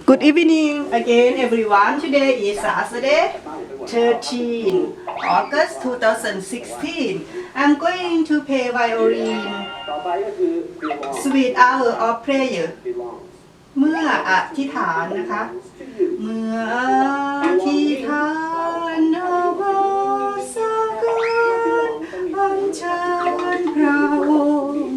Good evening again everyone. Today is Saturday 13 August 2016. I'm going to play violin Sweet Hour of Prayer เมื่ออธิษฐานนะคะ เมื่ออธิษฐานนาวาสการอัญเชิญพระองค์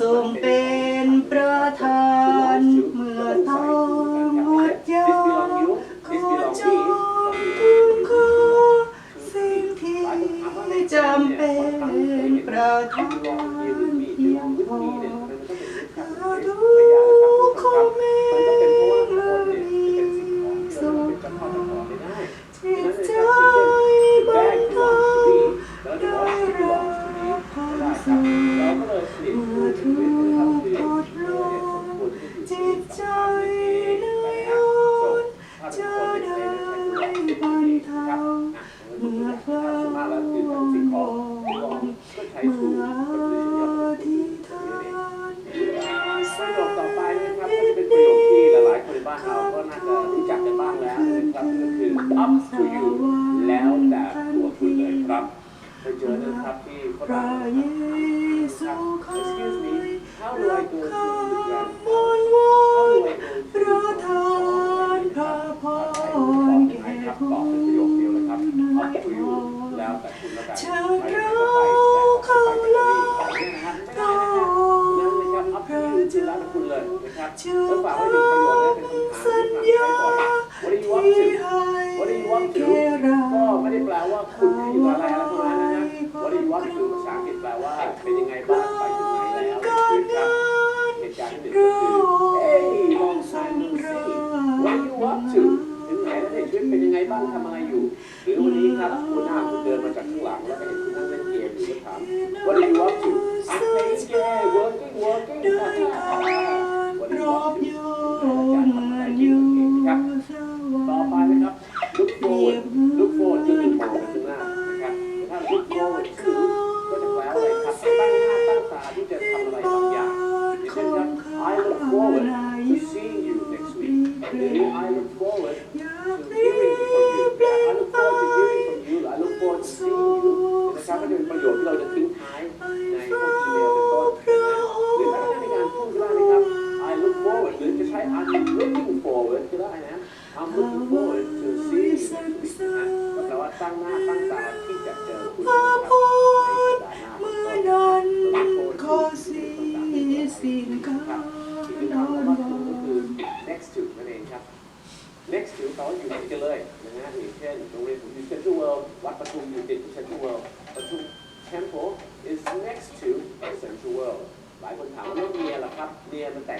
ทรงเป็น cry. ลว่าเป็นยังไงบ้างไปถึงไหนแล้วเหตุการณ์ที่เกิดขึ้นคือเอ้ยมองซ้ายมองซ้าย What you up to ถึงไหนแต่ชีวิตเป็นยังไงบ้างทำอะไรอยู่ หรือวันนี้ครับคุณหน้าคุณเดินมาจากข้างหลังแล้วก็เห็นคุณนั่งเล่นเกมอยู่ก็ถาม What are you up to I'm playing game working working next to เขาอยู่ติดกันเลยนะฮะอย่างเช่นโรงเรียนผมอยู่เซ็นทรั World ด์วัดปทุมอยู่ติดกับเซ็นทรัลเวิลทุม Temple is next to Central World หลายคนถามว่าเนียร์ล่ะครับเนียร์มันแตก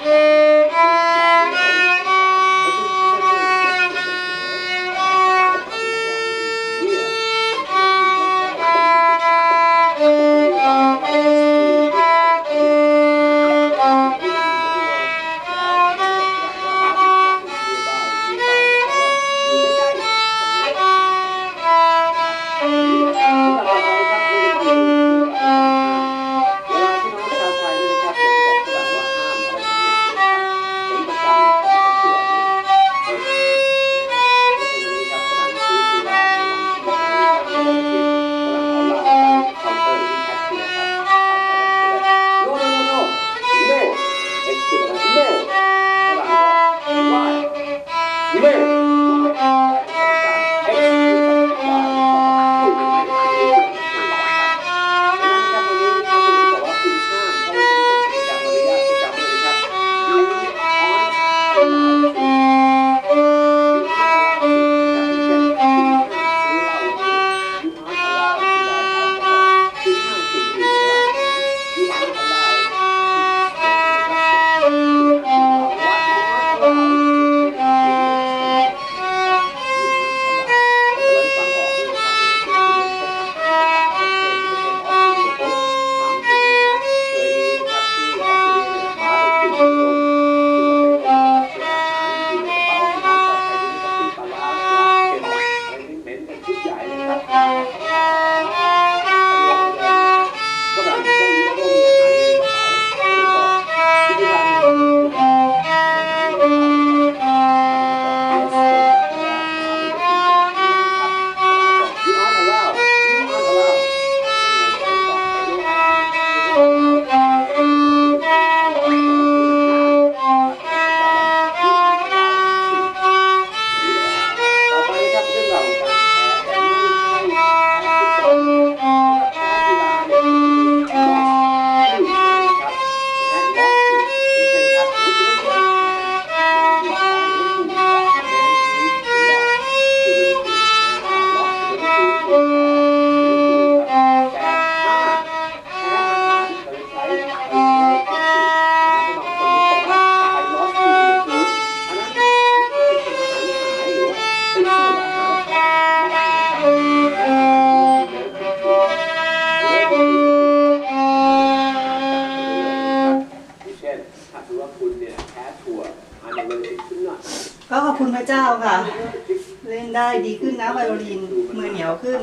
ได้ดีขึ้นนะไวโอลินมือเหนียวขึ้น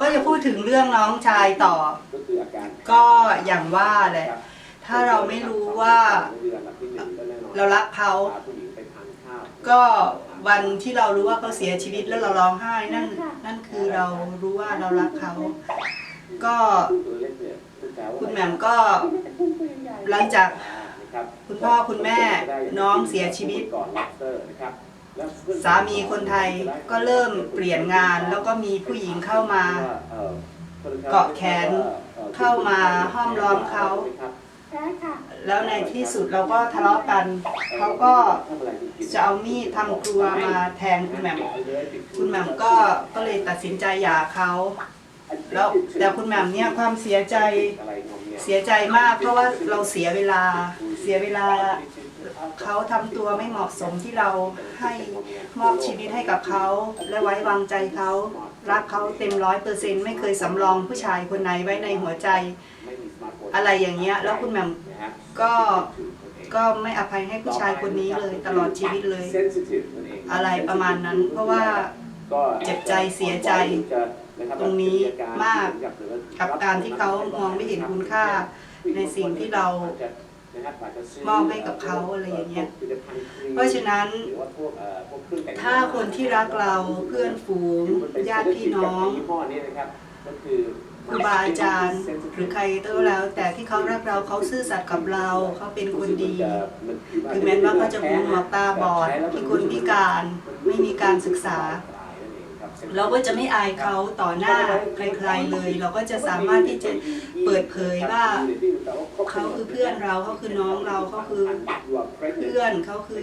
ก็จะพูดถึงเรื่องน้องชายต่อ ก็อย่างว่าแหละถ้าเราไม่รู้ว่า เรารักเขาก็วันที่เรารู้ว่าเขาเสียชีวิตแล้วเราร้องไห้นั่นนั่นคือเรารู้ว่าเรารักเขา ก็คุณแหม่มก็ หลังจากคุณพ่อคุณแม่น้องเสียชีวิต สามีคนไทยก็เริ่มเปลี่ยนงาน แล้วก็มีผู้หญิงเข้ามาเอ่อเกาะแขนเข้ามาห้อมล้อมเขาแล้วในที่สุดเราก็ทะเลาะกัน เขาก็จะเอามีดทำครัวมาแทงคุณแหม่ม คุณแหม่มก็ก็เลยตัดสินใจหย่าเขา แล้วแต่คุณแหม่มเนี่ยความเสียใจเสียใจมาก เพราะว่าเราเสียเวลาเสียเวลา เขาทำตัวไม่เหมาะสมที่เราให้มอบชีวิตให้กับเขา และไว้วางใจเขา รักเขาเต็มร้อยเปอร์เซ็นต์ไม่เคยสำรองผู้ชายคนไหนไว้ในหัวใจ อะไรอย่างเงี้ยแล้วคุณแหม่มก็ก็ไม่อภัยให้ผู้ชายคนนี้เลยตลอดชีวิตเลย อะไรประมาณนั้น เพราะว่าเจ็บใจเสียใจตรงนี้มากกับการที่เขามองไม่เห็นคุณค่าในสิ่งที่เรา มอบให้กับเขาอะไรอย่างเงี้ยเพราะฉะนั้นถ้าคนที่รักเราเพื่อนฝูงญาติพี่น้องครูบาอาจารย์หรือใครก็แล้ว แต่ที่เขารักเราเขาซื่อสัตย์กับเราเขาเป็นคนดีถึงแม้ว่าเขาจะหูหนวกตาบอดพิกลพิการไม่มีการศึกษา เราก็จะไม่อายเขาต่อหน้าใครๆเลย เราก็จะสามารถที่จะเปิดเผยว่าเขาคือเพื่อนเราเขาคือน้องเราเขาคือเพื่อนเขาคือ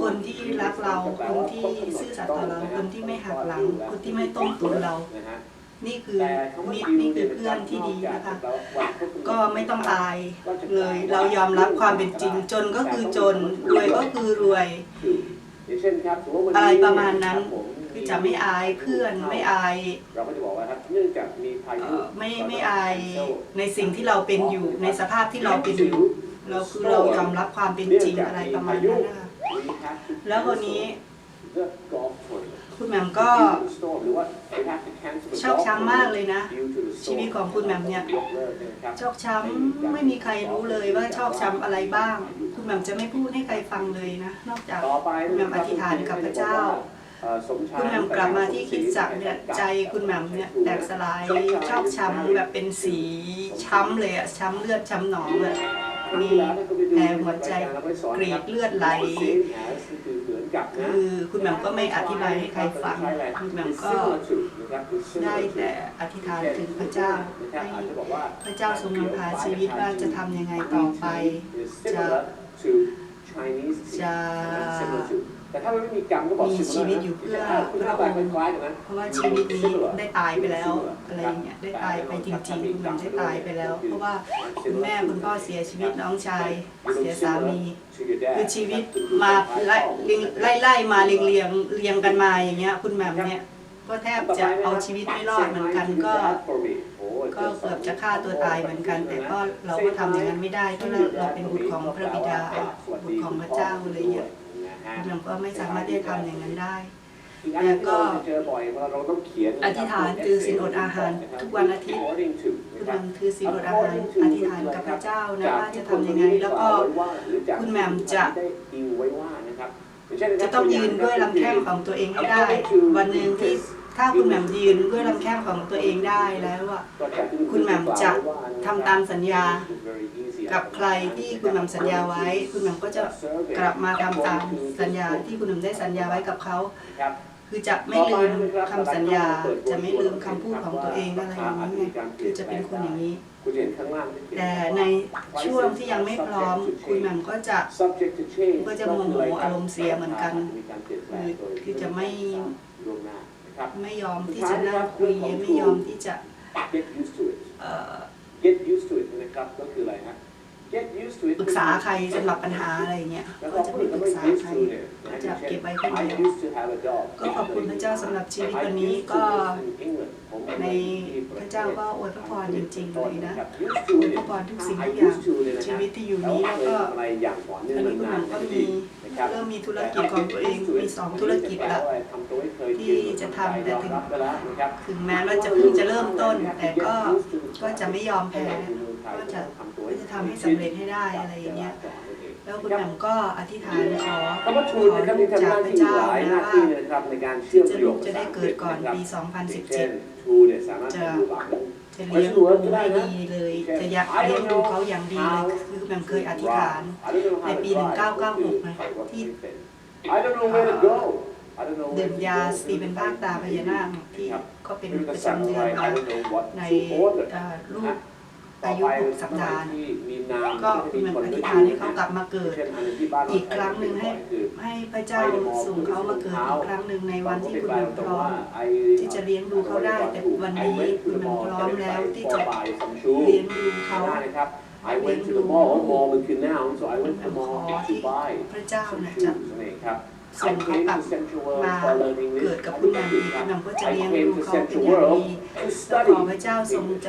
คนที่รักเราคนที่ซื่อสัตย์ต่อเราคนที่ไม่หักหลัง คนที่ไม่ต้มตุ๋นเรานี่คือมิตรนี่คือเพื่อนที่ดีนะคะ ก็ไม่ต้องอายเลย เรายอมรับความเป็นจริง จนก็คือจน รวยก็คือรวย อะไรประมาณนั้นคือจะไม่อายเพื่อนไม่อายเราก็จะบอกว่าครับเนื่องจากมีพาเอ่ยุอไม่ไม่อายในสิ่งที่เราเป็นอยู่ในสภาพที่เราเป็นอยู่ เราคือเรายอมรับความเป็นจริงอะไรประมาณนั้นนะคะแล้วคนนี้ คุณแหม่มก็ชอกช้ำมากเลยนะ ชีวิตของคุณแหม่มเนี่ยชอกช้ำไม่มีใครรู้เลยว่าชอกช้ำอะไรบ้าง คุณแหม่มจะไม่พูดให้ใครฟังเลยนะ นอกจากคุณแหม่มอธิษฐานกับพระเจ้าคุณแหม่มกลับมาที่คิดจักเนี่ยใจคุณแหม่มเนี่ยแตกสลายชอกช้ำแบบเป็นสีช้ำเลยอะช้ำเลือดช้ำหนองเลยมีแผลหัวใจกรีดเลือดไหล คือคุณแหม่มก็ไม่อธิบายให้ใครฟัง คุณแหม่มก็ได้แต่อธิษฐานถึงพระเจ้าให้พระเจ้าทรงนำพาชีวิตว่าจะทำยังไงต่อไปจะจะ แต่ถ้ามันไม่มีกรรมก็บอกมีชีวิตอยู่เพื่อพระองค์คล้ายๆกันนะเพราะว่าชีวิตนี้ได้ตายไปแล้วอะไรอย่างเงี้ยได้ตายไปจริงๆคุณแหม่มได้ตายไปแล้ว เพราะว่าคุณแม่คุณพ่อเสียชีวิตน้องชายเสียสามีคือชีวิตมาไล่ไล่ไล่มาเรียงเรียงเรียงกันมาอย่างเงี้ย คุณแหม่มเนี่ยก็แทบจะเอาชีวิตไม่รอดเหมือนกันก็ ก็เกือบจะฆ่าตัวตายเหมือนกัน แต่ก็เราก็ทำอย่างนั้นไม่ได้เพราะเราเราเป็นบุตรของพระบิดาบุตรของพระเจ้าอะไรอย่างเงี้ย คุณแหม่มก็ไม่สามารถที่จะทำอย่างนั้นได้ แล้วก็เจอบ่อยว่าเราต้องเขียนอธิษฐานคือศีลอดอาหาร ทุกวันอาทิตย์คุณแหม่มคือศีลอดอาหารอธิษฐานกับพระเจ้านะว่าจะทำยังไงแล้วก็คุณแหม่มจะจะต้องยืนด้วยลำแข้งของตัวเองให้ได้ วันหนึ่งที่ถ้าคุณแหม่มยืนด้วยลำแข้งของตัวเองได้แล้วอะคุณแหม่มจะทำตามสัญญา กับใครที่คุณแหม่มสัญญาไว้ คุณแหม่มก็จะกลับมาทำตามสัญญาที่คุณแหม่มได้สัญญาไว้กับเขาคือจะไม่ลืมคำสัญญาจะไม่ลืมคำพูดของตัวเองอะไรอย่างนี้ไงคือจะเป็นคนอย่างนี้ แต่ในช่วงที่ยังไม่พร้อมคุณแหม่มก็จะก็จะโมโหอารมณ์เสียเหมือนกันคือคือจะไม่ไม่ยอมที่จะนั่งคุยไม่ยอมที่จะ get used to it get used to it นะครับก็คืออะไรฮะ get used to it ปรึกษาใครสำหรับปัญหาอะไรเงี้ยแล้วก็ก็จะพูไม่ดปรึไม่กษา used ใคร to เนี่ยก็จะเก็บไว้คน I เดียว used to have a job ก็ขอบคุณพระเจ้าสำหรับชีวิตวันนี้ก็ในพระเจ้าก็อวยพระพรจริงๆเลยนะอวยพระพรทุกสิ่งทุกอย่างชีวิตที่อยู่นี้แล้วก็อะไรอย่างต่อเนื่องอันนี้คุณหนานันงๆก็ดีมีนะครับเริ่มมีธุรกิจของตัวเองมีสองธุรกิจละที่จะทำแต่ถึงถึงแม้ว่าจะเพิ่งจะเริ่มต้น แต่ก็ก็จะไม่ยอมแพ้ก็จะ ก็จะทำให้สำเร็จให้ได้อะไรอย่างเงี้ย แล้วคุณแหม่มก็อธิษฐานขอคำว่าขทูอนนะครับลูมีกจากทำหน้าพระที่เจ้าหลายนะหน้าว่าที่นะครับในการเชื่อมจะประโยลูคกจะได้เกิดก่อนปีเช่น2017ทูเนี่ยสามารถเป็นผู้หลักจะเลี้ยงดูให้ดีเลย จะอยากเลี้ยงดูเขาอย่างดีเลย คือแหม่มเคยอธิษฐาน ในปี 1996 นะ ที่เดือนยาสตีเป็นภาคตาพญานาคที่ก็เป็นประจำเดือนมาในเอ่อลูก อายุ6สัปดาห์เนี่ยก็คุณแหม่มอธิษฐานให้เขากลับมาเกิด อีกครั้งหนึ่งให้ให้พระเจ้าส่งเขามาเกิดอีกครั้งหนึ่งในวันที่คุณแหม่มพร้อมที่จะเลี้ยงดูเขาได้ แต่วันนี้คุณแหม่มพร้อมแล้วที่จะเลี้ยงดูเขา I went to the mall, mall มันคือ noun so I went to the mall ขอ to ที่ buy พระเจ้า some นะ shoes จะนั่นเองครับส่งเขากลับ I came to Central World มา for learning เกิด this กับคุณแหม่มอีกคุณแหม่มก็จะ I เลี้ยง came ดู to เขาเป็น Central อย่าง World ดี to แล้วข study อพระเจ้าทรงจะ